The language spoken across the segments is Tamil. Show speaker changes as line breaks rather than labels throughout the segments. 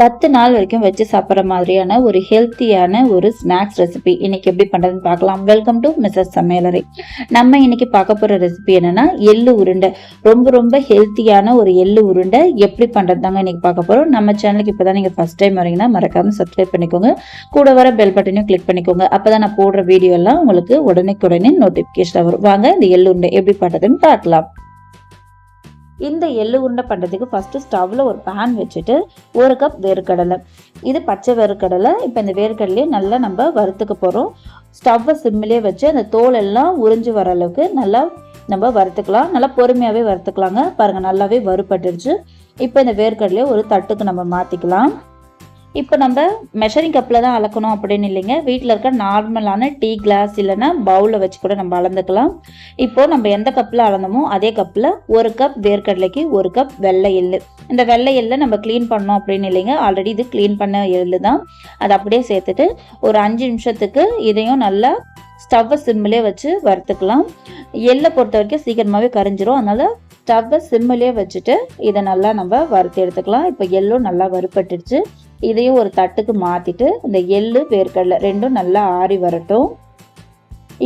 பத்து நாள் வரைக்கும் வச்சு சாப்பிட்ற மாதிரியான ஒரு ஹெல்த்தியான ஒரு ஸ்நாக்ஸ் ரெசிபி இன்னைக்கு எப்படி பண்ணுறதுன்னு பார்க்கலாம். வெல்கம் டு மிஸ்ஸஸ் சமையலறை நம்ம இன்னைக்கு பார்க்க போகிற ரெசிபி என்னன்னா எள்ளு உருண்டை. ரொம்ப ரொம்ப ஹெல்த்தியான ஒரு எள்ளு உருண்டை எப்படி பண்ணுறது தாங்க இன்னைக்கு பார்க்க போகிறோம் நம்ம சேனலுக்கு இப்போ தான் நீங்கள் ஃபஸ்ட் டைம் வரீங்கன்னா மறக்காம சப்ஸ்கிரைப் பண்ணிக்கோங்க. கூட வர பெல் பட்டனையும் கிளிக் பண்ணிக்கோங்க. அப்போ தான் நான் போடுற வீடியோ எல்லாம் உங்களுக்கு உடனே நோட்டிஃபிகேஷன் வரும். வாங்க இந்த எள்ளு உருண்டை எப்படி பண்ணுறதுன்னு பார்க்கலாம். இந்த எள்ளு உருண்டை பண்ணுறதுக்கு ஃபஸ்ட்டு ஸ்டவ்வில் ஒரு பேன் வச்சுட்டு ஒரு கப் வேர்க்கடலை. இது பச்சை வேர்க்கடலை. இப்போ இந்த வேர்க்கடலையே நல்லா நம்ம வறுத்துக்க போகிறோம் ஸ்டவ்வை சிம்மிலே வச்சு அந்த தோல் எல்லாம் உறிஞ்சு வர அளவுக்கு நல்லா நம்ம வறுத்துக்கலாம். நல்லா பொறுமையாகவே வறுத்துக்கலாங்க. பாருங்கள் நல்லாவே வறுபட்டுருச்சு. இப்போ இந்த வேர்க்கடலையே ஒரு தட்டுக்கு நம்ம மாற்றிக்கலாம் இப்போ நம்ம மெஷரிங் கப்பில் தான் அளக்கணும் அப்படின்னு இல்லைங்க. வீட்டில் இருக்க நார்மலான டீ கிளாஸ் இல்லைன்னா பவுலில் வச்சு கூட நம்ம அளந்துக்கலாம். இப்போது நம்ம எந்த கப்பில் அளந்தோமோ அதே கப்பில் ஒரு கப் வேர்க்கடலைக்கு ஒரு கப் வெள்ளை எள்ளு. இந்த வெள்ளை எள்ளை நம்ம க்ளீன் பண்ணோம் அப்படின்னு இல்லைங்க. ஆல்ரெடி இது க்ளீன் பண்ண எள்ளு தான். அதை அப்படியே சேர்த்துட்டு ஒரு அஞ்சு நிமிஷத்துக்கு இதையும் நல்லா ஸ்டவ்வை சிம்மிலே வச்சு வறுத்துக்கலாம். எள்ளை பொறுத்த வரைக்கும் சீக்கிரமாகவே கரைஞ்சிரும். அதனால் ஸ்டவ்வை சிம்மிலே வச்சுட்டு இதை நல்லா நம்ம வறுத்து எடுத்துக்கலாம். இப்போ எள்ளும் நல்லா வறுப்பட்டுடுச்சு இதையும் ஒரு தட்டுக்கு மாற்றிட்டு இந்த எள்ளு வேர்க்கடலை ரெண்டும் நல்லா ஆறி வரட்டும்.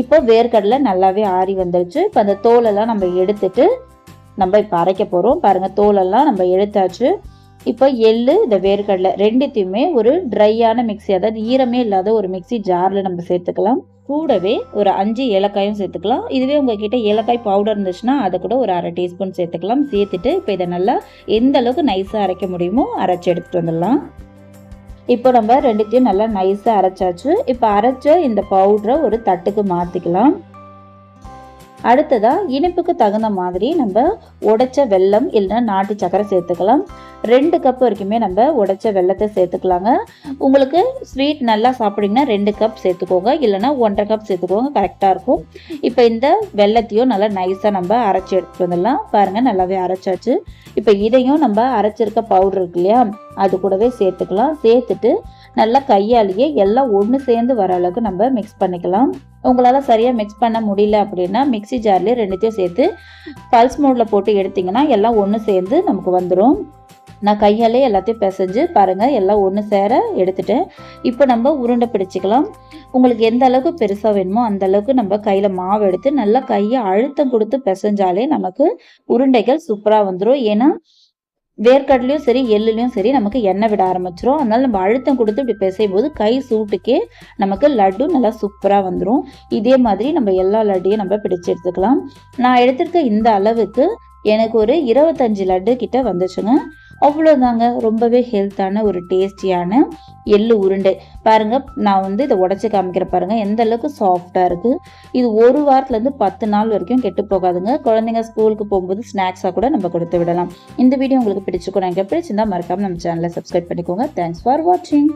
இப்போ வேர்க்கடலை நல்லாவே ஆறி வந்துருச்சு. இப்போ அந்த தோலெல்லாம் நம்ம எடுத்துட்டு நம்ம இப்போ அரைக்க போகிறோம் பாருங்கள் தோலெல்லாம் நம்ம எடுத்தாச்சு. இப்போ எள்ளு இந்த வேர்க்கடலை ரெண்டுத்தையுமே ஒரு ட்ரையான மிக்ஸி அதாவது ஈரமே இல்லாத ஒரு மிக்ஸி ஜாரில் நம்ம சேர்த்துக்கலாம். கூடவே ஒரு அஞ்சு ஏலக்காயும் சேர்த்துக்கலாம். இதுவே உங்ககிட்ட ஏலக்காய் பவுடர் இருந்துச்சுன்னா அதை கூட ஒரு அரை டீஸ்பூன் சேர்த்துக்கலாம். சேர்த்துட்டு இப்போ இதை நல்லா எந்த அளவுக்கு நைஸாக அரைக்க முடியுமோ அரைச்சி எடுத்துகிட்டு வந்துடலாம். இப்போ நம்ம ரெண்டுத்தையும் நல்லா நைஸாக அரைச்சாச்சு. இப்போ அரைச்ச இந்த பவுடரை ஒரு தட்டுக்கு மாற்றிக்கலாம் அடுத்ததாக இனிப்புக்கு தகுந்த மாதிரி நம்ம உடைச்ச வெல்லம் இல்லைன்னா நாட்டு சக்கரை சேர்த்துக்கலாம். ரெண்டு கப் வரைக்குமே நம்ம உடைச்ச வெள்ளத்தை சேர்த்துக்கலாங்க. உங்களுக்கு ஸ்வீட் நல்லா சாப்பிட்றீங்கன்னா ரெண்டு கப் சேர்த்துக்கோங்க. இல்லைன்னா ஒன்றரை கப் சேர்த்துக்கோங்க. கரெக்டாக இருக்கும். இப்போ இந்த வெள்ளத்தையும் நல்லா நைஸாக நம்ம அரைச்சி எடுத்துகிட்டு வந்துடலாம். பாருங்கள் நல்லாவே அரைச்சாச்சு. இப்போ இதையும் நம்ம அரைச்சிருக்க பவுடர் இருக்கு இல்லையா அது கூடவே சேர்த்துக்கலாம். சேர்த்துட்டு நல்லா கையாலேயே எல்லாம் ஒன்று சேர்ந்து வர அளவுக்கு நம்ம மிக்ஸ் பண்ணிக்கலாம். உங்களால் சரியாக மிக்ஸ் பண்ண முடியல அப்படின்னா மிக்ஸி ஜார்லேயே ரெண்டுத்தையும் சேர்த்து பல்ஸ் மோடில் போட்டு எடுத்திங்கன்னா எல்லாம் ஒன்று சேர்ந்து நமக்கு வந்துடும் நான் கையாலே எல்லாத்தையும் பிசைஞ்சு பாருங்கள் எல்லாம் ஒன்று சேர எடுத்துட்டேன். இப்போ நம்ம உருண்டை பிடிச்சிக்கலாம். உங்களுக்கு எந்த அளவுக்கு பெருசாக வேணுமோ அந்த அளவுக்கு நம்ம கையில் மாவு எடுத்து நல்லா கையை அழுத்தம் கொடுத்து பிசைஞ்சாலே நமக்கு உருண்டைகள் சூப்பராக வந்துடும் ஏன்னா வேர்க்கடலையும் சரி எள்ளுலையும் சரி நமக்கு எண்ணெய் விட ஆரம்பிச்சிரும். அதனால நம்ம அழுத்தம் கொடுத்து இப்படி பிசையும் போது கை சூட்டுக்கே நமக்கு லட்டு நல்லா சூப்பராக வந்துடும் இதே மாதிரி நம்ம எல்லா லட்டையும் நம்ம பிடிச்சு எடுத்துக்கலாம். நான் எடுத்திருக்க இந்த அளவுக்கு எனக்கு ஒரு இருபத்தஞ்சு லட்டு கிட்ட வந்துச்சுங்க. அவ்வளோதாங்க ரொம்பவே ஹெல்த்தான ஒரு டேஸ்டியான எள்ளு உருண்டை. பாருங்க நான் வந்து இதை உடச்சி காமிக்கிற பாருங்க. எந்த அளவுக்கு சாஃப்டாக இருக்குது இது ஒரு வாரத்துலேருந்து பத்து நாள் வரைக்கும் கெட்டு போகாதுங்க. குழந்தைங்க ஸ்கூலுக்கு போகும்போது ஸ்நாக்ஸாக கூட நம்ம கொடுத்து விடலாம். இந்த வீடியோ உங்களுக்கு பிடிச்சிருக்கோம் எனக்கு பிடிச்சிருந்தா மறக்காமல் நம்ம சேனலை சப்ஸ்கிரைப் பண்ணிக்கோங்க. தேங்க்ஸ் ஃபார் வாட்சிங்